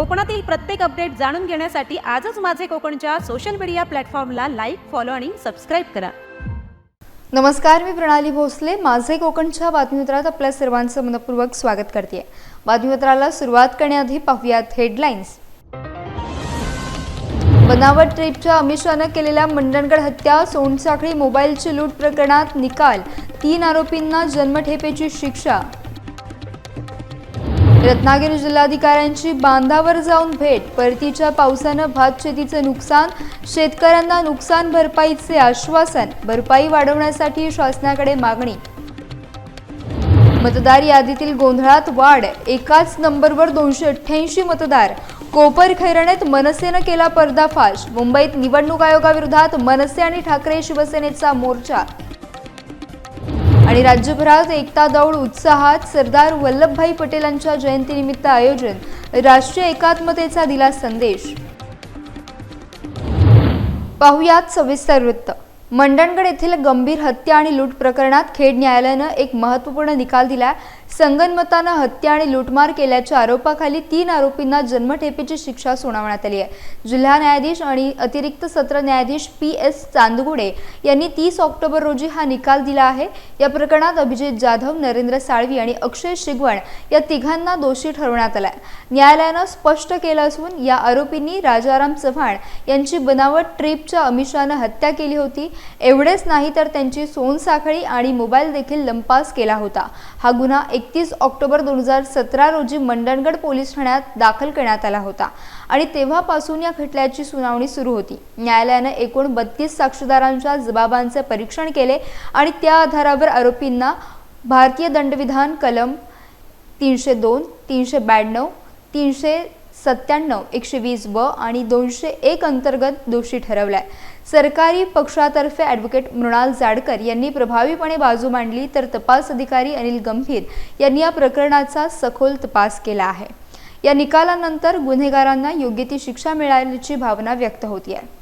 कोकणातील प्रत्येक अपडेट जाणून घेण्यासाठी आजच माझे कोकणच्या सोशल मीडिया प्लॅटफॉर्मला लाईक फॉलो आणि सबस्क्राईब करा. नमस्कार मी प्रणाली भोसले. माझे कोकणच्या बातमीपत्रात आपल्या सर्वांचं मनपूर्वक स्वागत करते बातमीपत्राला सुरुवात करण्याआधी पाहूयात हेडलाईन्स बनावट ट्रिपच्या अमिषानं केलेल्या मंडणगड हत्या सोनसाखळी मोबाईलची लूट प्रकरणात निकाल तीन आरोपींना जन्मठेपेची शिक्षा. रत्नागिरी जिल्हाधिकाऱ्यांची बांधावर जाऊन भेट परतीच्या पावसानं भात शेतीचं नुकसान शेतकऱ्यांना नुकसान भरपाईचे आश्वासन भरपाई वाढवण्यासाठी शासनाकडे मागणी. मतदार यादीतील गोंधळात वाढ एकाच नंबरवर दोनशे अठ्ठ्याऐंशी मतदार. कोपर खैरणेत मनसेनं केला पर्दाफाश. मुंबईत निवडणूक आयोगाविरोधात मनसे आणि ठाकरे शिवसेनेचा मोर्चा. आणि राज्यभरात एकता दौड उत्साहात सरदार वल्लभभाई पटेलांच्या जयंतीनिमित्त आयोजन राष्ट्रीय एकात्मतेचा दिला संदेश. पाहुयात सविस्तर वृत्त. मंडणगड येथील गंभीर हत्या आणि लूट प्रकरणात खेड न्यायालयानं एक महत्त्वपूर्ण निकाल दिला संगनमतानं हत्या आणि लूटमार केल्याच्या आरोपाखाली तीन आरोपींना जन्मठेपेची शिक्षा सुनावण्यात आली आहे. जिल्हा न्यायाधीश आणि अतिरिक्त सत्र न्यायाधीश पी एस चांदगुडे यांनी तीस ऑक्टोबर रोजी हा निकाल दिला आहे. या प्रकरणात अभिजित जाधव नरेंद्र साळवी आणि अक्षय शिगवण या तिघांना दोषी ठरवण्यात आलाय. न्यायालयानं स्पष्ट केलं असून या आरोपींनी राजाराम चव्हाण यांची बनावट ट्रिपच्या अमिषानं हत्या केली होती. एवढेच नाही तर त्यांची सोनसाखळी आणि मोबाईल देखील लंपास केला होता. हा गुन्हा एकतीस ऑक्टोबर दोन हजार सतरा रोजी मंडणगड पोलीस ठाण्यात दाखल करण्यात आला होता आणि तेव्हापासून या खटल्याची सुनावणी सुरू होती. न्यायालयानं एकूण बत्तीस साक्षीदारांच्या जबाबांचे परीक्षण केले आणि त्या आधारावर आरोपींना भारतीय दंडविधान कलम तीनशे दोन तीनशे ब्याण्णव तीनशे सत्त्याण्णव एकशे वीस ब आणि दोनशे एक अंतर्गत दोषी ठरवलाय. सरकारी पक्षातर्फे ॲडव्होकेट मृणाल जाडकर यांनी प्रभावीपणे बाजू मांडली तर तपास अधिकारी अनिल गंभीर यांनी या प्रकरणाचा सखोल तपास केला आहे. या निकालानंतर गुन्हेगारांना योग्य ती शिक्षा मिळाल्याची भावना व्यक्त होती आहे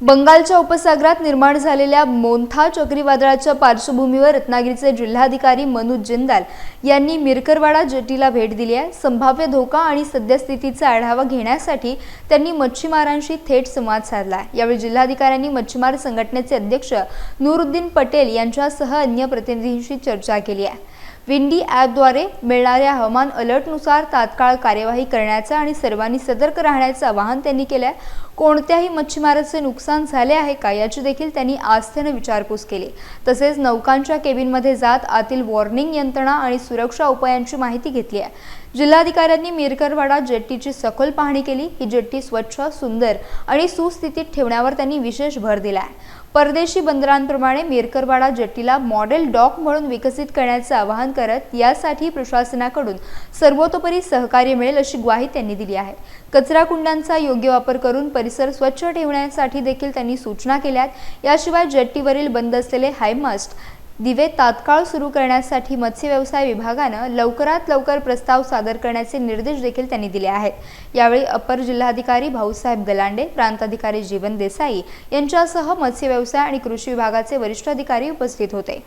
बंगालच्या उपसागरात निर्माण झालेल्या मोंथा चक्रीवादळाच्या पार्श्वभूमीवर रत्नागिरीचे जिल्हाधिकारी मनोज जिंदाल यांनी मिरकरवाडा जेटीला भेट दिली आहे. संभाव्य धोका आणि सद्यस्थितीचा आढावा घेण्यासाठी त्यांनी मच्छीमारांशी थेट संवाद साधला यावेळी जिल्हाधिकाऱ्यांनी मच्छीमार संघटनेचे अध्यक्ष नूरुद्दीन पटेल यांच्यासह अन्य प्रतिनिधींशी चर्चा केली आहे. विंडी ॲपद्वारे मिळणाऱ्या हवामान अलर्टनुसार तात्काळ कार्यवाही करण्याचं आणि सर्वांनी सतर्क राहण्याचं आवाहन त्यांनी केलं आहे कोणत्याही मच्छीमाराचे नुकसान झाले आहे का याची देखील त्यांनी आस्थेनं विचारपूस केली. तसेच नौकांच्या केबिनमध्ये जात आतील वॉर्निंग यंत्रणा आणि सुरक्षा उपायांची माहिती घेतली आहे. जिल्हाधिकाऱ्यांनी मिरकरवाडा जेट्टीची सखोल पाहणी केली. ही जेट्टी स्वच्छ सुंदर आणि सुस्थितीत ठेवण्यावर त्यांनी विशेष भर दिला आहे परदेशी बंदरांप्रमाणे मेरकरवाडा जट्टीला मॉडेल डॉक म्हणून विकसित करण्याचं आवाहन करत यासाठी प्रशासनाकडून सर्वतोपरी सहकार्य मिळेल अशी ग्वाही त्यांनी दिली आहे. कचरा कुंडांचा योग्य वापर करून परिसर स्वच्छ ठेवण्यासाठी देखील त्यांनी सूचना केल्यात. याशिवाय जेट्टीवरील बंद असलेले हायमास्ट दिवे तात्काळ सुरू करण्यासाठी मत्स्य व्यवसाय विभागानं लवकरात लवकर प्रस्ताव सादर करण्याचे निर्देश देखील त्यांनी दिले आहेत. यावेळी अपर जिल्हाधिकारी भाऊसाहेब गलांडे प्रांताधिकारी जीवन देसाई यांच्यासह मत्स्य व्यवसाय आणि कृषी विभागाचे वरिष्ठ अधिकारी उपस्थित होते.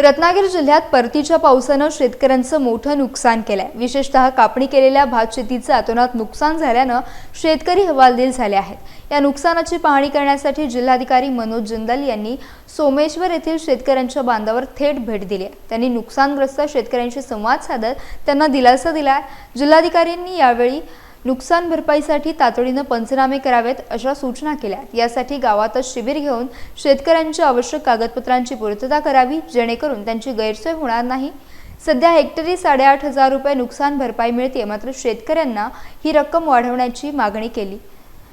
रत्नागिरी जिल्ह्यात परतीच्या पावसानं शेतकऱ्यांचं मोठं नुकसान केलंय. विशेषतः कापणी केलेल्या भात शेतीचं अतोनात नुकसान झाल्यानं शेतकरी हवालदिल झाले आहेत. या नुकसानाची पाहणी करण्यासाठी जिल्हाधिकारी मनोज जिंदल यांनी सोमेश्वर येथील शेतकऱ्यांच्या बांधावर थेट भेट दिली आहे. त्यांनी नुकसानग्रस्त शेतकऱ्यांशी संवाद साधत त्यांना दिलासा दिला जिल्हाधिकाऱ्यांनी यावेळी नुकसान भरपाईसाठी तातडीनं पंचनामे करावेत अशा सूचना केल्या. यासाठी गावातच शिबिर घेऊन शेतकऱ्यांच्या आवश्यक कागदपत्रांची पूर्तता करावी जेणेकरून त्यांची गैरसोय होणार नाही. सध्या हेक्टरी साडेआठ हजार रुपये नुकसान भरपाई मिळते मात्र शेतकऱ्यांना ही रक्कम वाढवण्याची मागणी केली.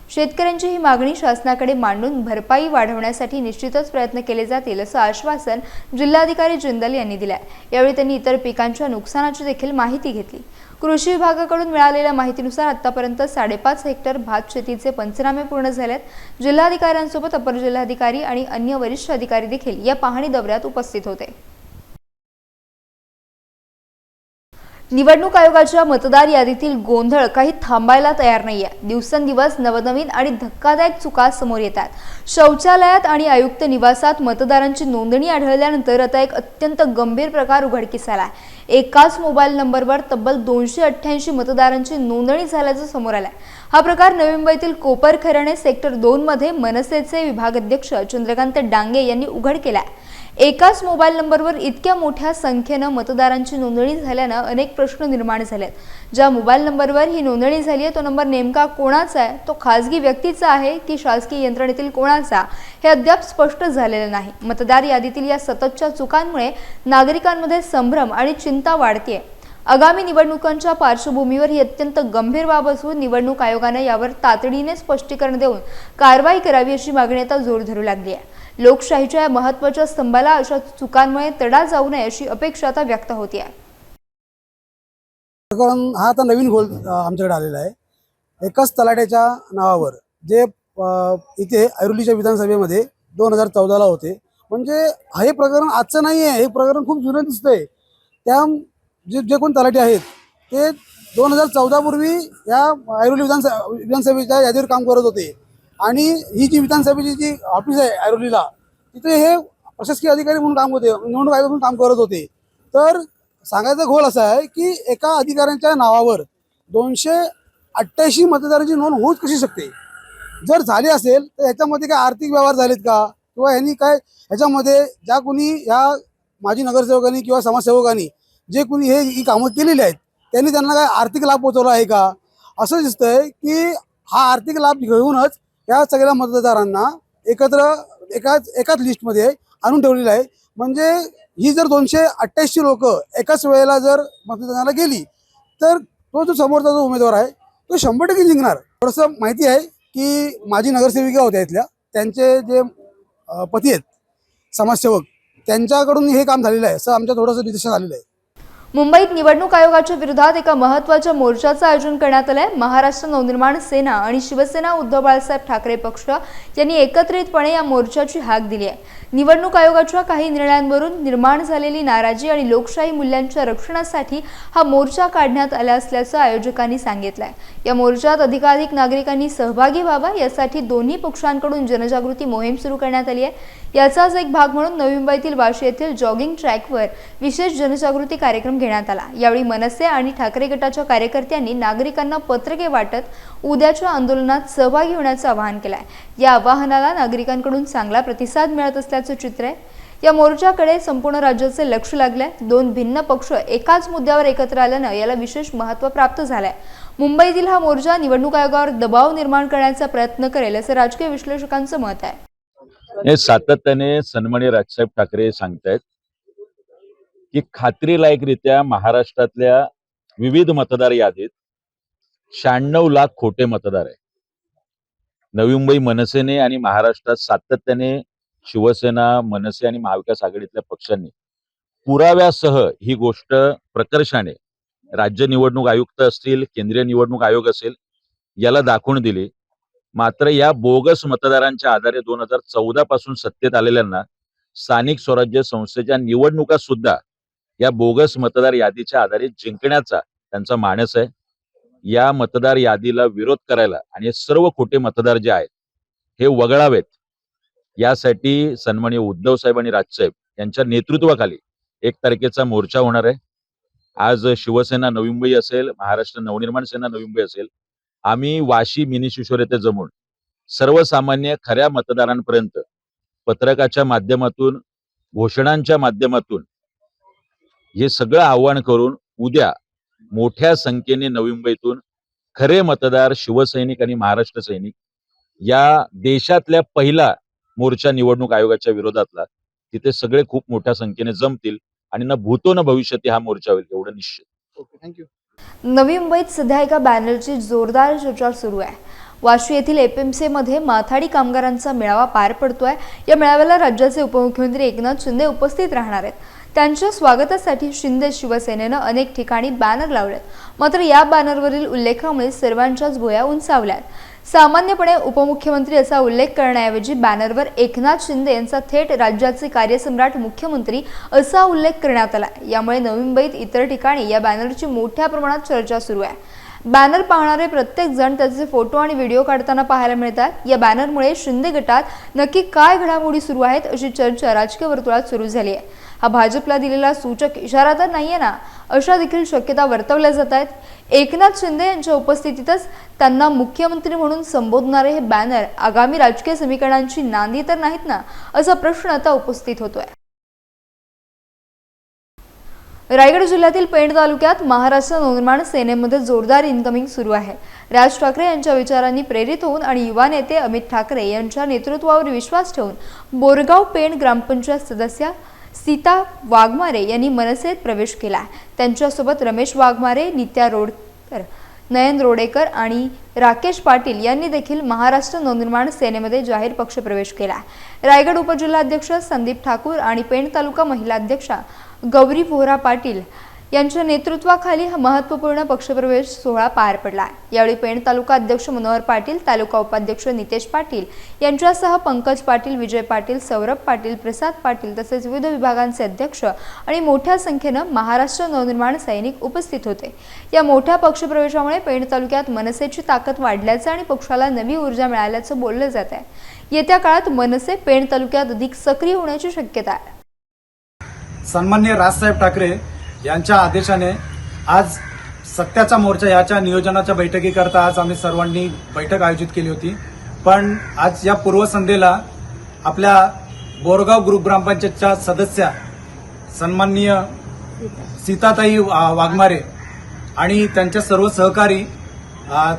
शेतकऱ्यांची ही मागणी शासनाकडे मांडून भरपाई वाढवण्यासाठी निश्चितच प्रयत्न केले जातील असं आश्वासन जिल्हाधिकारी जिंदल यांनी दिलं यावेळी त्यांनी इतर पिकांच्या नुकसानाची देखील माहिती घेतली. कृषी विभागाकडून मिळालेल्या माहितीनुसार आतापर्यंत साडेपाच हेक्टर भात शेतीचे पंचनामे पूर्ण झालेत. जिल्हाधिकाऱ्यांसोबत अपर जिल्हाधिकारी आणि अन्य वरिष्ठ अधिकारी देखील या पाहणी दौऱ्यात उपस्थित होते. निवडणूक आयोगाच्या मतदार यादीतील गोंधळ काही थांबायला तयार नाहीये. दिवसेंदिवस नवनवीन आणि धक्कादायक चुका समोर येतात. शौचालयात आणि आयुक्त निवासात मतदारांची नोंदणी आढळल्यानंतर आता एक अत्यंत गंभीर प्रकार उघडकीस आला आहे एकाच मोबाईल नंबरवर तब्बल दोनशे अठ्ठ्याऐंशी मतदारांची नोंदणी झाल्याचं समोर आलंय. हा प्रकार नवी मुंबईतील कोपरखैरणे सेक्टर दोन मध्ये मनसेचे विभागाध्यक्ष चंद्रकांत डांगे यांनी उघड केलाय. एकाच मोबाईल नंबरवर इतक्या मोठ्या संख्येनं मतदारांची नोंदणी झाल्यानं अनेक प्रश्न निर्माण झालेत. ज्या मोबाईल नंबरवर ही नोंदणी झाली आहे तो नंबर नेमका कोणाचा आहे? तो खासगी व्यक्तीचा आहे की शासकीय यंत्रणेतील कोणाचा? हे अद्याप स्पष्ट झालेलं नाही. मतदार यादीतील या सततच्या चुकांमुळे नागरिकांमध्ये संभ्रम आणि चिंता वाढतीये. आगामी निवडणुकांच्या पार्श्वभूमीवर ही अत्यंत गंभीर बाब असून निवडणूक आयोगाने यावर तातडीने स्पष्टीकरण देऊन कारवाई करावी अशी मागणी आता जोर धरू लागली आहे. लोकशाहीच्या या महत्त्वाच्या स्तंभाला अशा चुकांमुळे तडा जाऊ नये अशी अपेक्षा आता व्यक्त होती आहे हा आता नवीन गोल आमच्याकडे आलेला आहे. एकाच तलाट्याच्या नावावर जे इथे ऐरोलीच्या विधानसभेमध्ये दोन हजार चौदाला होते. म्हणजे हे प्रकरण आजचं नाही आहे हे प्रकरण खूप जुनं दिसतंय. त्या जे जे कोण तलाटे आहेत ते दोन हजार चौदापूर्वी या ऐरोली विधानसभा विधानसभेच्या यादीवर काम करत होते. आणि ही जी विधानसभेची जी ऑफिस आहे ऐरोलीला तिथे हे प्रशासकीय अधिकारी म्हणून काम होते निवडणूक आयोग म्हणून काम करत होते. तर सांगायचा घोल असा आहे की एका अधिकाऱ्यांच्या नावावर दोनशे अठ्ठ्याऐंशी मतदारांची नोंद होऊच कशी शकते? जर झाली असेल तर ह्याच्यामध्ये काय आर्थिक व्यवहार झालेत का? किंवा ह्यांनी काय ह्याच्यामध्ये ज्या कोणी ह्या माजी नगरसेवकांनी किंवा समाजसेवकांनी जे कोणी हे ही कामं केलेली आहेत त्यांनी त्यांना काय आर्थिक लाभ पोहोचवला आहे का? असं दिसतंय की हा आर्थिक लाभ घेऊनच या सगळ्या मतदारांना एकत्र एकाच एकाच लिस्टमध्ये आणून ठेवलेलं आहे. म्हणजे ही जर दोनशे अठ्ठ्याऐंशी लोक एकाच वेळेला जर मतदानाला गेली तर तो जो समोरचा जो उमेदवार आहे तो शंभर टक्के जिंकणार. थोडंसं माहिती आहे की माजी नगरसेविका होत्या इथल्या. त्यांचे जे पती आहेत समाजसेवक त्यांच्याकडून हे काम झालेलं आहे. असं आमच्या थोडंसं निदर्शन आलेलं आहे. मुंबईत निवडणूक आयोगाच्या विरोधात एका महत्त्वाच्या मोर्चाचं आयोजन करण्यात आलंय. महाराष्ट्र नवनिर्माण सेना आणि शिवसेना उद्धव बाळासाहेब ठाकरे पक्ष यांनी एकत्रितपणे या मोर्चाची हाक दिली आहे. निवडणूक आयोगाच्या काही निर्णयांवरून निर्माण झालेली नाराजी आणि लोकशाही मूल्यांच्या रक्षणासाठी हा मोर्चा काढण्यात आला असल्याचं आयोजकांनी सांगितलंय. या मोर्चात अधिकाधिक नागरिकांनी सहभागी व्हावा यासाठी दोन्ही पक्षांकडून जनजागृती मोहीम सुरू करण्यात आली आहे. याचाच एक भाग म्हणून नवी मुंबईतील वाशी येथील जॉगिंग ट्रॅकवर विशेष जनजागृती कार्यक्रम घेण्यात आला. यावेळी मनसे आणि ठाकरे गटाच्या कार्यकर्त्यांनी नागरिकांना पत्रके वाटत उद्याच्या आंदोलनात सहभागी होण्याचं आवाहन केलं या आवाहनाला नागरिकांकडून चांगला प्रतिसाद मिळत असल्याचं चित्र आहे. या मोर्चाकडे संपूर्ण राज्याचे लक्ष लागलंय. दोन भिन्न पक्ष एकाच मुद्द्यावर एकत्र आल्यानं याला विशेष महत्त्व प्राप्त झालंय. मुंबईतील हा मोर्चा निवडणूक आयोगावर दबाव निर्माण करण्याचा प्रयत्न करेल असं राजकीय विश्लेषकांचं मत आहे. सातत्याने सन्माननीय राजसाहेब ठाकरे सांगतायत की खात्रीलायकरित्या महाराष्ट्रातल्या विविध मतदार यादीत शहाण्णव लाख खोटे मतदार आहे नवी मुंबई मनसेने आणि महाराष्ट्रात सातत्याने शिवसेना मनसे आणि महाविकास आघाडीतल्या पक्षांनी पुराव्यासह ही गोष्ट प्रकर्षाने राज्य निवडणूक आयुक्त असतील केंद्रीय निवडणूक आयोग असेल याला दाखवून दिली. मात्र या बोगस मतदारांच्या आधारे दोन हजार चौदा पासून सत्तेत आलेल्यांना स्थानिक स्वराज्य संस्थेच्या निवडणुका सुद्धा या बोगस मतदार यादीच्या आधारे जिंकण्याचा त्यांचा मानस आहे. या मतदार यादीला विरोध करायला आणि सर्व खोटे मतदार जे आहेत हे वगळावेत. यासाठी सन्माननीय उद्धव साहेब आणि राजसाहेब यांच्या नेतृत्वाखाली एक तारखेचा मोर्चा होणार आहे. आज शिवसेना नवी मुंबई असेल महाराष्ट्र नवनिर्माण सेना नवी मुंबई असेल आम्ही वाशी मिनी शिशोर येथे जमून सर्वसामान्य खऱ्या मतदारांपर्यंत पत्रकाच्या माध्यमातून घोषणांच्या माध्यमातून हे सगळं आव्हान करून उद्या मोठ्या संख्येने नवी मुंबईतून खरे मतदार शिवसैनिक आणि महाराष्ट्र सैनिक या देशातल्या पहिला मोर्चा निवडणूक आयोगाच्या विरोधातला तिथे सगळे खूप मोठ्या संख्येने जमतील आणि न भूतो न भविष्यती हा मोर्चा होईल एवढं निश्चित. ओके थँक्यू नवी मुंबईत सध्या एका बॅनरची जोरदार चर्चा सुरू आहे. वाशी येथील एपीएमसी मध्ये माथाडी कामगारांचा मेळावा पार पडतोय. या मेळाव्याला राज्याचे उपमुख्यमंत्री एकनाथ शिंदे उपस्थित राहणार आहेत. त्यांच्या स्वागतासाठी शिंदे शिवसेनेनं अनेक ठिकाणी बॅनर लावलेत. मात्र या बॅनरवरील उल्लेखामुळे सर्वांच्याच भोया उंचावल्यात. सामान्यपणे उपमुख्यमंत्री असा उल्लेख करण्याऐवजी बॅनरवर एकनाथ शिंदे यांचा थेट राज्याचे कार्यसम्राट मुख्यमंत्री असा उल्लेख करण्यात आला. यामुळे नवी मुंबईत इतर ठिकाणी या बॅनरची मोठ्या प्रमाणात चर्चा सुरू आहे. बॅनर पाहणारे प्रत्येक जण त्याचे फोटो आणि व्हिडिओ काढताना पाहायला मिळतात. या बॅनरमुळे शिंदे गटात नक्की काय घडामोडी सुरू आहेत अशी चर्चा राजकीय वर्तुळात सुरू झाली आहे. हा भाजपला दिलेला सूचक इशारा तर नाहीये ना अशा देखील शक्यता वर्तवल्या जात आहेत. एकनाथ शिंदे यांच्या उपस्थितीतच त्यांना मुख्यमंत्री म्हणून संबोधणारे हे बॅनर आगामी राजकीय समीकरणांची नांदी तर नाहीत ना असा प्रश्न आता उपस्थित होतोय. रायगड जिल्ह्यातील पेण तालुक्यात महाराष्ट्र नवनिर्माण सेनेमध्ये जोरदार इन्कमिंग सुरू आहे. राज ठाकरे यांच्या विचारांनी प्रेरित होऊन आणि युवा नेते अमित ठाकरे यांच्या नेतृत्वावर विश्वास ठेवून बोरगाव पेण ग्रामपंचायत सदस्या सीता वाघमारे यांनी मनसेत प्रवेश केला. त्यांच्यासोबत रमेश वाघमारे नित्या रोडकर नयन रोडेकर आणि राकेश पाटील यांनी देखील महाराष्ट्र नवनिर्माण सेनेमध्ये जाहीर पक्षप्रवेश केला. रायगड उपजिल्हाध्यक्ष संदीप ठाकूर आणि पेण तालुका महिला अध्यक्षा गौरी पोहरा पाटील यांच्या नेतृत्वाखाली हा महत्त्वपूर्ण पक्षप्रवेश सोहळा पार पडला. यावेळी पेण तालुका अध्यक्ष मनोहर पाटील तालुका उपाध्यक्ष नितेश पाटील यांच्यासह पंकज पाटील विजय पाटील सौरभ पाटील प्रसाद पाटील तसेच विविध विभागांचे अध्यक्ष आणि मोठ्या संख्येनं महाराष्ट्र नवनिर्माण सैनिक उपस्थित होते. या मोठ्या पक्षप्रवेशामुळे पेण तालुक्यात मनसेची ताकद वाढल्याचं आणि पक्षाला नवी ऊर्जा मिळाल्याचं बोललं जात आहे. येत्या काळात मनसे पेण तालुक्यात अधिक सक्रिय होण्याची शक्यता आहे. सन्मान्य राजसाहेब ठाकरे यांच्या आदेशाने आज सत्याचा मोर्चा याच्या नियोजनाच्या बैठकीकरता आज आम्ही सर्वांनी बैठक आयोजित केली होती. पण आज या पूर्वसंध्येला आपल्या बोरगाव ग्रुप ग्रामपंचायतच्या सदस्या सन्माननीय सीताताई वाघमारे आणि त्यांच्या सर्व सहकारी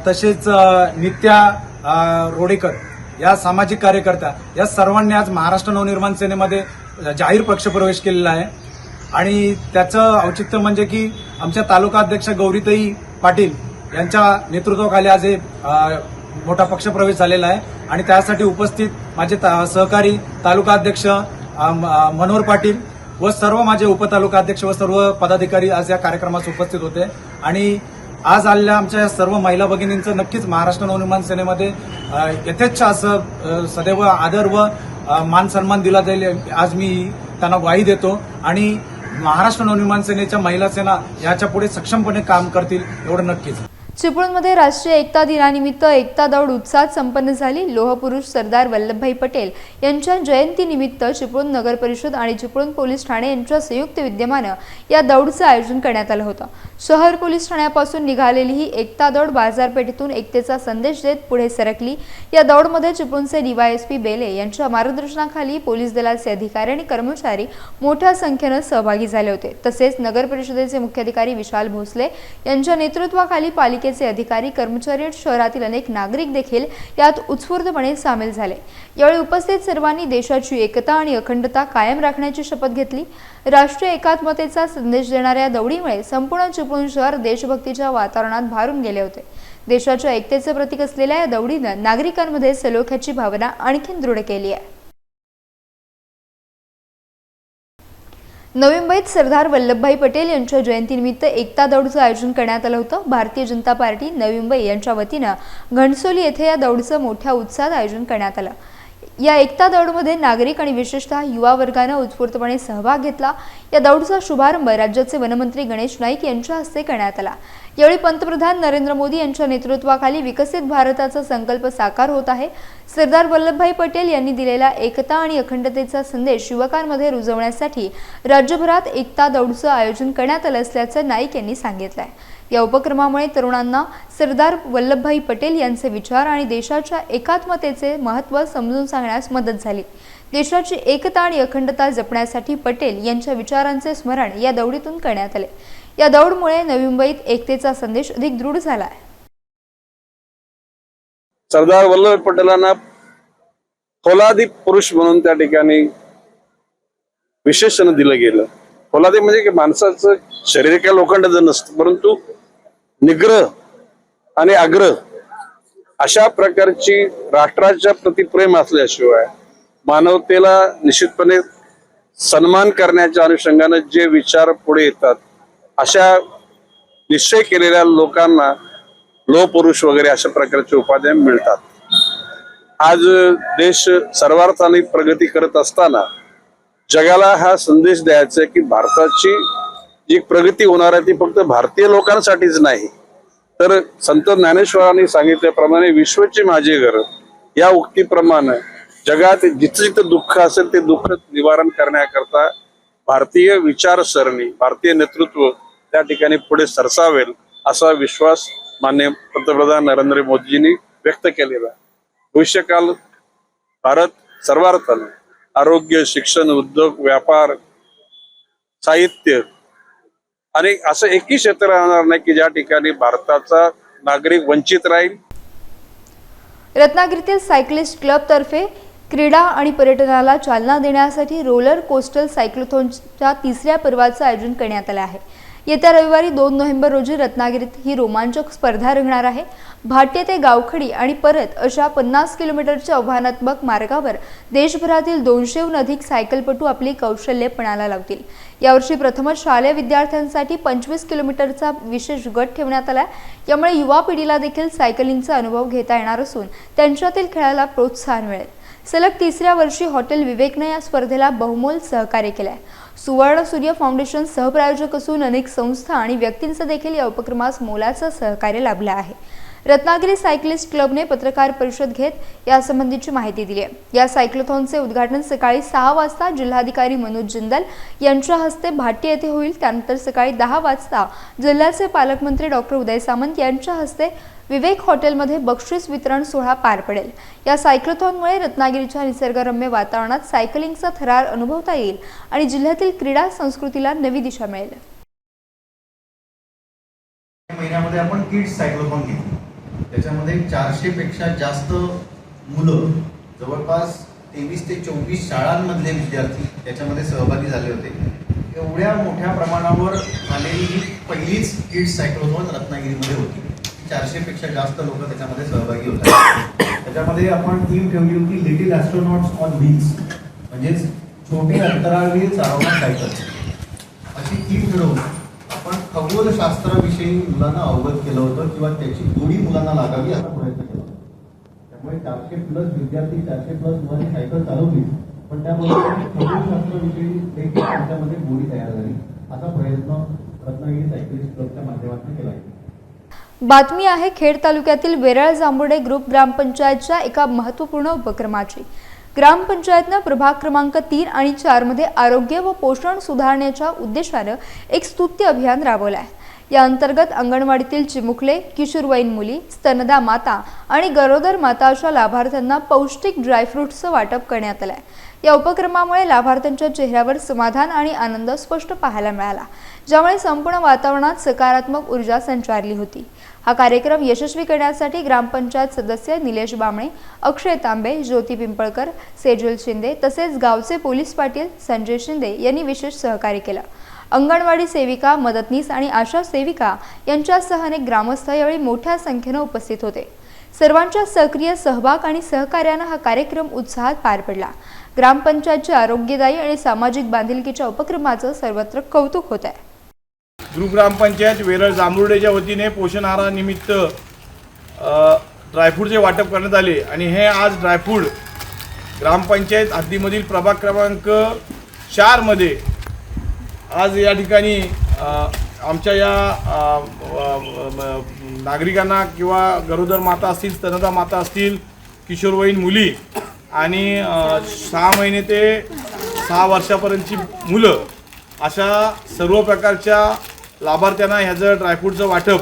तसेच नित्या रोडेकर या सामाजिक कार्यकर्त्या या सर्वांनी आज महाराष्ट्र नवनिर्माण सेनेमध्ये जाहीर पक्षप्रवेश केलेला आहे. आणि त्याचं औचित्य म्हणजे की आमच्या तालुका अध्यक्ष गौरीताई पाटील यांच्या नेतृत्वाखाली आज हे मोठा पक्षप्रवेश झालेला आहे. आणि त्यासाठी उपस्थित माझे ता- सहकारी तालुका अध्यक्ष म- मनोहर पाटील व सर्व माझे उपतालुका अध्यक्ष व सर्व पदाधिकारी आज या कार्यक्रमास उपस्थित होते. आणि आज आलेल्या आमच्या या सर्व महिला भगिनींचं नक्कीच महाराष्ट्र नवनिर्माण सेनेमध्ये यथेच्छ असं सदैव आदर व मान सन्मान दिला जाईल आज मी त्यांना ग्वाही देतो. आणि महाराष्ट्र नवनिर्माण सेनेच्या महिला सेना याच्यापुढे सक्षमपणे काम करतील एवढं नक्कीच. चिपळूणमध्ये राष्ट्रीय एकता दिनानिमित्त एकता दौड उत्साहात संपन्न झाली लोहपुरुष सरदार वल्लभभाई पटेल यांच्या जयंतीनिमित्त चिपळूण नगर परिषद आणि चिपळूण पोलीस ठाणे यांच्या संयुक्त विद्यमानं या दौडचं आयोजन करण्यात आलं होतं. शहर पोलीस ठाण्यापासून निघालेली ही एकता दौड बाजारपेठेतून एकतेचा संदेश देत पुढे सरकली. या दौडमध्ये चिपळूणचे डीवायएसपी बेले यांच्या मार्गदर्शनाखाली पोलीस दलाचे अधिकारी आणि कर्मचारी मोठ्या संख्येनं सहभागी झाले होते. तसेच नगर परिषदेचे मुख्याधिकारी विशाल भोसले यांच्या नेतृत्वाखाली पालिके पालिकेचे अधिकारी कर्मचारी आणि शहरातील अनेक नागरिक देखील यात उत्स्फूर्तपणे सामील झाले. यावेळी उपस्थित सर्वांनी देशाची एकता आणि अखंडता कायम राखण्याची शपथ घेतली. राष्ट्रीय एकात्मतेचा संदेश देणाऱ्या दौडीमुळे संपूर्ण चिपळूण शहर देशभक्तीच्या वातावरणात भारून गेले होते. देशाच्या एकतेचे प्रतीक असलेल्या या दौडीनं नागरिकांमध्ये सलोख्याची भावना आणखी दृढ केली आहे. नवी मुंबईत सरदार वल्लभभाई पटेल यांच्या जयंतीनिमित्त एकता दौडचं आयोजन करण्यात आलं होतं. भारतीय जनता पार्टी नवी मुंबई यांच्या वतीनं घणसोली येथे या दौडचं मोठ्या उत्साहात आयोजन करण्यात आलं. या एकता दौडमध्ये नागरिक आणि विशेषतः युवा वर्गानं उत्स्फूर्तपणे सहभाग घेतला. या दौडचा शुभारंभ राज्याचे वनमंत्री गणेश नाईक यांच्या हस्ते करण्यात आला. यावेळी पंतप्रधान नरेंद्र मोदी यांच्या नेतृत्वाखाली विकसित भारताचा संकल्प साकार होत आहे. सरदार वल्लभभाई पटेल यांनी दिलेला एकता आणि अखंडतेचा संदेश युवकांमध्ये रुजवण्यासाठी राज्यभरात एकता दौडचं आयोजन करण्यात आलं असल्याचं नाईक यांनी सांगितलं आहे या उपक्रमामुळे तरुणांना सरदार वल्लभभाई पटेल यांचे विचार आणि देशाच्या एकात्मतेचे महत्त्व समजून सांगण्यास मदत झाली. देशाची एकता आणि अखंडता जपण्यासाठी पटेल यांच्या विचारांचे स्मरण या दौडीतून करण्यात आले. या दौडमुळे नवी मुंबईत एकतेचा संदेश अधिक दृढ झाला आहे सरदार वल्लभ पटेलांना फौलादी पुरुष म्हणून त्या ठिकाणी विशेषण दिलं गेलं. फौलादी म्हणजे की माणसाचं शरीर काय लोखंडाचं नसतं परंतु निग्रह आणि आग्रह अशा प्रकारची राष्ट्राच्या प्रति प्रेम असल्याशिवाय मानवतेला निश्चितपणे सन्मान करण्याच्या अनुषंगानं जे विचार पुढे येतात अशा निश्चय केलेल्या लोकांना लो पुरुष वगैरे अशा प्रकारचे उपाध्याय मिळतात. आज देश सर्वार्थाने प्रगती करत असताना जगाला हा संदेश द्यायचा आहे की भारताची जी प्रगती होणार आहे ती फक्त भारतीय लोकांसाठीच नाही तर संत ज्ञानेश्वरांनी सांगितल्याप्रमाणे विश्वची माझे घर या उक्तीप्रमाणे जगात जिथं जिथं दुःख असेल ते दुःख निवारण करण्याकरता भारतीय विचारसरणी भारतीय नेतृत्व त्या ठिकाणी पुढे सरसावेल असा विश्वास मान्य पंतप्रधान नरेंद्र मोदीजींनी व्यक्त केलेला भविष्यकाल भारत सर्वार्थानं आरोग्य शिक्षण उद्योग व्यापार साहित्य आणि असं एकही क्षेत्र राहणार नाही की ज्या ठिकाणी भारताचा नागरिक वंचित राहील. रत्नागिरीतील सायक्लिस्ट क्लबतर्फे क्रीडा आणि पर्यटनाला चालना देण्यासाठी रोलर कोस्टल सायक्लोथॉनच्या तिसऱ्या पर्वाचं आयोजन करण्यात आलं आहे. येत्या रविवारी दोन नोव्हेंबर रोजी रत्नागिरीत ही रोमांचक स्पर्धा रंगणार आहे. भाट्य ते गावखडी आणि परत अशा पन्नास किलोमीटरच्या आव्हानात्मक मार्गावर देशभरातील दोनशेहून अधिक सायकलपटू आपली कौशल्य पणाला लावतील. यावर्षी प्रथमच शालेय विद्यार्थ्यांसाठी पंचवीस किलोमीटरचा विशेष गट ठेवण्यात आला यामुळे युवा पिढीला देखील सायकलिंगचा अनुभव घेता येणार असून त्यांच्यातील खेळाला प्रोत्साहन मिळेल. सलग तिसऱ्या वर्षी हॉटेल विवेकनं या स्पर्धेला बहुमोल सहकार्य केलं आहे सुवर्ण सूर्य फाउंडेशन सहप्रायोजक असून अनेक संस्था आणि व्यक्तींचं देखील या उपक्रमास मोलाचं सहकार्य लाभलं आहे. रत्नागिरी सायक्लिस्ट क्लबने पत्रकार परिषद घेत यासंबंधीची माहिती दिली आहे. या सायक्लोथॉनचे उद्घाटन सकाळी सहा वाजता जिल्हाधिकारी मनोज जिंदल यांच्या हस्ते भाटी येथे होईल. त्यानंतर सकाळी दहा वाजता जिल्ह्याचे पालकमंत्री डॉक्टर उदय सामंत यांच्या हस्ते विवेक हॉटेलमध्ये बक्षीस वितरण सोहळा पार पडेल. या सायक्लोथॉनमुळे रत्नागिरीच्या निसर्गरम्य वातावरणात सायकलिंगचा थरार अनुभवता येईल आणि जिल्ह्यातील क्रीडा संस्कृतीला नवी दिशा मिळेल. महिन्यामध्ये आपण किड्स सायक्लोथॉन घेतली. त्याच्यामध्ये चारशे पेक्षा जास्त मुलं जवळपास तेवीस ते चोवीस शाळांमधले विद्यार्थी त्याच्यामध्ये सहभागी झाले होते. एवढ्या मोठ्या प्रमाणावर झालेली ही पहिलीच किड्स सायक्लोथॉन रत्नागिरीमध्ये होती. चारशे पेक्षा जास्त लोक त्याच्यामध्ये सहभागी होते त्याच्यामध्ये आपण थीम ठेवली होती लिटिल ॲस्ट्रॉनॉट्स ऑन व्हील्स म्हणजेच छोटे अंतराळवीर चालवणार सायकल. अशी थीम ठरवून खगोलशास्त्राविषयी मुलांना अवगत केलं होतं किंवा त्याची गोडी मुलांना लागावी असा प्रयत्न केला त्यामुळे चारशे प्लस विद्यार्थी चारशे प्लस मुलांनी सायकल चालवली पण त्याबरोबर खगोलशास्त्राविषयी देखील त्यांच्यामध्ये गोडी तयार झाली. असा प्रयत्न रत्नागिरी सायकलिस्ट क्लबच्या माध्यमातून केला आहे बातमी आहे खेड तालुक्यातील वेराळ जांभुडे ग्रुप ग्रामपंचायतच्या एका महत्त्वपूर्ण उपक्रमाची. ग्रामपंचायतनं प्रभाग क्रमांक तीन आणि चारमध्ये आरोग्य व पोषण सुधारण्याच्या उद्देशानं एक स्तुत्य अभियान राबवलं आहे. या अंतर्गत अंगणवाडीतील चिमुकले किशोरवयीन मुली स्तनदा माता आणि गरोदर माता अशा लाभार्थ्यांना पौष्टिक ड्रायफ्रुट्सचं वाटप करण्यात आलं आहे या उपक्रमामुळे लाभार्थ्यांच्या चेहऱ्यावर समाधान आणि आनंद स्पष्ट पाहायला मिळाला ज्यामुळे संपूर्ण वातावरणात सकारात्मक ऊर्जा संचारली होती. हा कार्यक्रम यशस्वी करण्यासाठी ग्रामपंचायत सदस्य निलेश बामणे अक्षय तांबे ज्योती पिंपळकर सेजल शिंदे तसेच गावचे पोलीस पाटील संजय शिंदे यांनी विशेष सहकार्य केलं. अंगणवाडी सेविका मदतनीस आणि आशा सेविका यांच्यासह अनेक ग्रामस्थ यावेळी मोठ्या संख्येनं उपस्थित होते. सर्वांच्या सक्रिय सहभाग आणि सहकार्यानं हा कार्यक्रम उत्साहात पार पडला. ग्रामपंचायतच्या आरोग्यदायी आणि सामाजिक बांधिलकीच्या उपक्रमाचं सर्वत्र कौतुक होत आहे ग्रुप ग्रामपंचायत वेरळ जांभुर्डेच्या वतीने पोषण आहारानिमित्त अ, वाटप करण्यात आले आणि हे आज ड्रायफ्रूट ग्रामपंचायत हद्दीमधील प्रभाग क्रमांक चारमध्ये आज या ठिकाणी आमच्या या नागरिकांना किंवा गरोदर माता असतील स्तनदा माता असतील किशोरवयीन मुली आणि सहा महिने ते सहा वर्षापर्यंतची मुलं अशा सर्व प्रकारच्या लाभार्थ्यांना ह्याचं ड्रायफ्रूटचं वाटप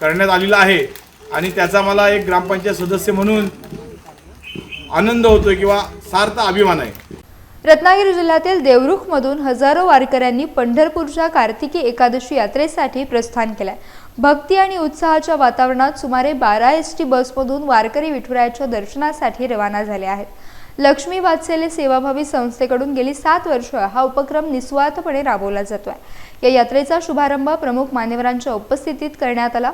करण्यात आलेलं आहे. आणि त्याचा मला एक ग्रामपंचायत सदस्य म्हणून आनंद होतो किंवा सार्थ अभिमान आहे. रत्नागिरी जिल्ह्यातील देवरुखमधून हजारो वारकऱ्यांनी पंढरपूरच्या कार्तिकी एकादशी यात्रेसाठी प्रस्थान केलंय. भक्ती आणि उत्साहाच्या वातावरणात सुमारे बारा एस टी बसमधून वारकरी विठुरायाच्या दर्शनासाठी रवाना झाले आहेत. लक्ष्मी वात्सल्य सेवाभावी संस्थेकडून गेली सात वर्ष हा उपक्रम निस्वार्थपणे राबवला जातोय. या यात्रेचा शुभारंभ प्रमुख मान्यवरांच्या उपस्थितीत करण्यात आला.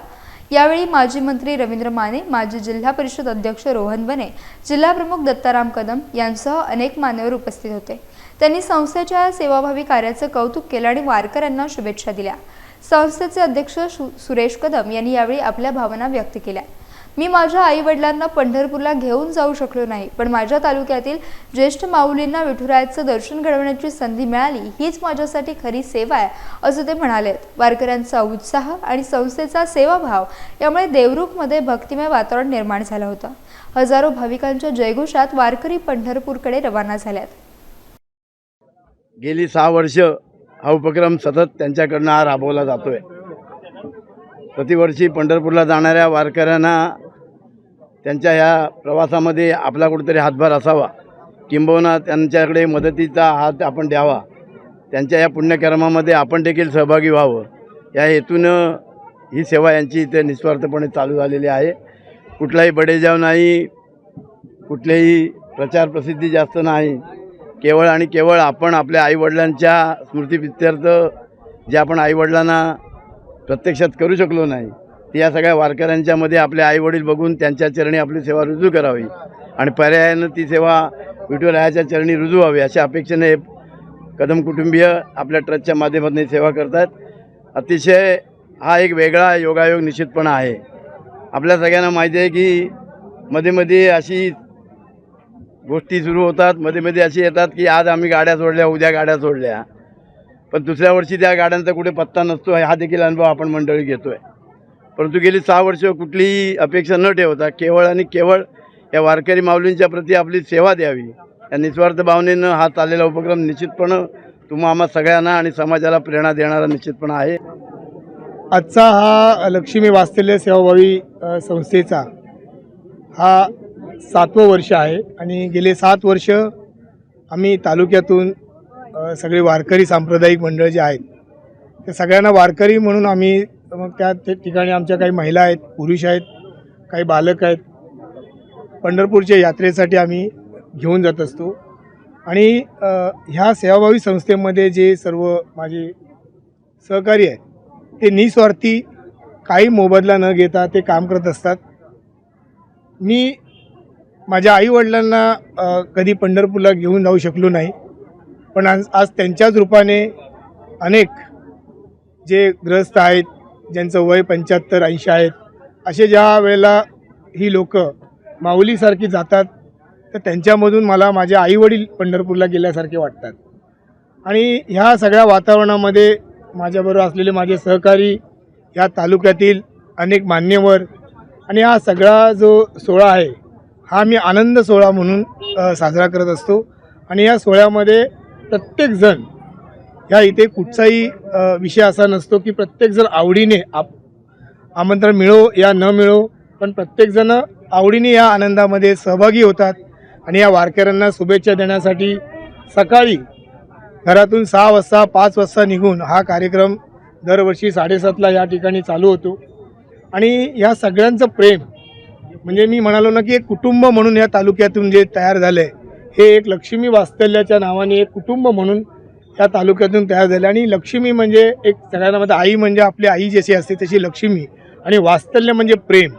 यावेळी माजी मंत्री रवींद्र माने माजी जिल्हा परिषद अध्यक्ष रोहन बने जिल्हा प्रमुख दत्ताराम कदम यांसह अनेक मान्यवर उपस्थित होते. त्यांनी संस्थेच्या सेवाभावी कार्याचं कौतुक केलं आणि वारकऱ्यांना शुभेच्छा दिल्या. संस्थेचे अध्यक्ष सु- सुरेश कदम यांनी यावेळी आपल्या भावना व्यक्त केल्या. मी माझ्या आई वडिलांना पंढरपूरला घेऊन जाऊ शकलो नाही पण माझ्या तालुक्यातील ज्येष्ठ माऊलींना विठुरायाचं दर्शन घडवण्याची संधी मिळाली हीच माझ्यासाठी खरी सेवा आहे असं ते म्हणाले वारकऱ्यांचा उत्साह आणि संस्थेचा सेवाभाव यामुळे देवरुखमध्ये भक्तिमय वातावरण निर्माण झालं होतं. हजारो भाविकांच्या जयघोषात वारकरी पंढरपूरकडे रवाना झाल्यात. गेली सहा वर्ष हा उपक्रम सतत त्यांच्याकडनं हा राबवला जातोय. प्रतिवर्षी पंढरपूरला जाणाऱ्या वारकऱ्यांना त्यांच्या ह्या प्रवासामध्ये आपला कुठेतरी हातभार असावा. किंबहुना त्यांच्याकडे मदतीचा हात आपण द्यावा. त्यांच्या या पुण्यकर्मामध्ये आपण देखील सहभागी व्हावं. या हेतूनं ही सेवा यांची इथे निस्वार्थपणे चालू झालेली आहे. कुठलाही बडेजाव नाही कुठलेही प्रचार प्रसिद्धी जास्त नाही. केवळ आणि केवळ आपण आपल्या आईवडिलांच्या स्मृतीप्रित्यर्थ जे आपण आईवडिलांना प्रत्यक्षात करू शकलो नाही या सगळ्या वारकऱ्यांच्यामध्ये आपले आईवडील बघून त्यांच्या चरणी आपली सेवा रुजू करावी. आणि पर्यायानं ती सेवा विठुरायाच्या चरणी रुजू व्हावी अशा अपेक्षेने कदम कुटुंबीय आपल्या ट्रस्टच्या माध्यमातून सेवा करतात. अतिशय हा एक वेगळा योगायोग निश्चितपणा आहे. आपल्या सगळ्यांना माहिती आहे की मध्ये मध्ये अशी गोष्टी सुरू होतात मध्ये मध्ये अशी येतात की आज आम्ही गाड्या सोडल्या उद्या गाड्या सोडल्या. पण दुसऱ्या वर्षी त्या गाड्यांचा कुठे पत्ता नसतो हा देखील अनुभव आपण मंडळी घेतो आहे परंतु गेली सहा वर्ष कुठलीही अपेक्षा न ठेवता केवळ आणि केवळ या वारकरी माऊलींच्या प्रती आपली सेवा द्यावी. या निस्वार्थ भावनेनं हा चाललेला उपक्रम निश्चितपणं तुम्हा आम्हा सगळ्यांना आणि समाजाला प्रेरणा देणारा निश्चितपणा आहे. आजचा हा लक्ष्मी वात्सल्य सेवाभावी संस्थेचा हा सातवं वर्ष आहे आणि गेले सात वर्ष आम्ही तालुक्यातून सगळे वारकरी सांप्रदायिक मंडळ जे आहेत ते सगळ्यांना वारकरी म्हणून आम्ही तर मग त्या ठिकाणी आमच्या काही महिला आहेत पुरुष आहेत काही बालक आहेत. पंढरपूरच्या यात्रेसाठी आम्ही घेऊन जात असतो. आणि ह्या सेवाभावी संस्थेमध्ये जे सर्व माझे सहकारी आहेत ते निस्वार्थी काही मोबदला न घेता ते काम करत असतात. मी माझ्या आईवडिलांना कधी पंढरपूरला घेऊन जाऊ शकलो नाही. पण आज आज त्यांच्याच रूपाने अनेक जे ग्रस्त आहेत ज्यांचं वय पंच्याहत्तर ऐंशी आहेत असे ज्या वेळेला ही लोक माऊलीसारखी जातात तर त्यांच्यामधून मला माझे आईवडील पंढरपूरला गेल्यासारखे वाटतात. आणि ह्या सगळ्या वातावरणामध्ये माझ्याबरोबर असलेले माझे सहकारी या तालुक्यातील अनेक मान्यवर आणि हा सगळा जो सोहळा आहे हा मी आनंद सोहळा म्हणून साजरा करत असतो. आणि या सोहळ्यामध्ये प्रत्येकजण ह्या इथे कुठचाही विषय असा नसतो की प्रत्येकजण आवडीने आप आमंत्रण मिळो या न मिळो पण प्रत्येकजण आवडीने या आनंदामध्ये सहभागी होतात आणि या वारकऱ्यांना शुभेच्छा देण्यासाठी सकाळी घरातून सहा वाजता पाच वाजता निघून हा कार्यक्रम दरवर्षी साडेसातला या ठिकाणी चालू होतो. आणि ह्या सगळ्यांचं प्रेम म्हणजे मी म्हणालो ना की एक कुटुंब म्हणून या तालुक्यातून जे तयार झालं आहे हे एक लक्ष्मी वास्तल्याच्या नावाने एक कुटुंब म्हणून त्या तालुक्यातून तयार झाले. आणि लक्ष्मी म्हणजे एक सगळ्यांना मध्ये आई म्हणजे आपली आई जशी असते तशी लक्ष्मी. आणि वास्तल्य म्हणजे प्रेम.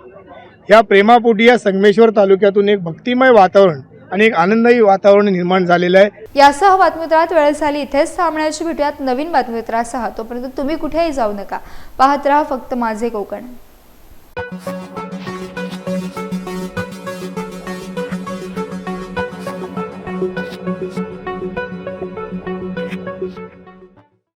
ह्या प्रेमापोटी या संगमेश्वर तालुक्यातून एक भक्तिमय वातावरण आणि एक आनंददायी वातावरण निर्माण झालेलं आहे. यासह बातमीपत्रात वेळ झाली इथेच थांबण्याची भेटूयात नवीन बातमीपत्रासह तोपर्यंत तुम्ही कुठेही जाऊ नका. पाहत राहा फक्त माझे कोकण.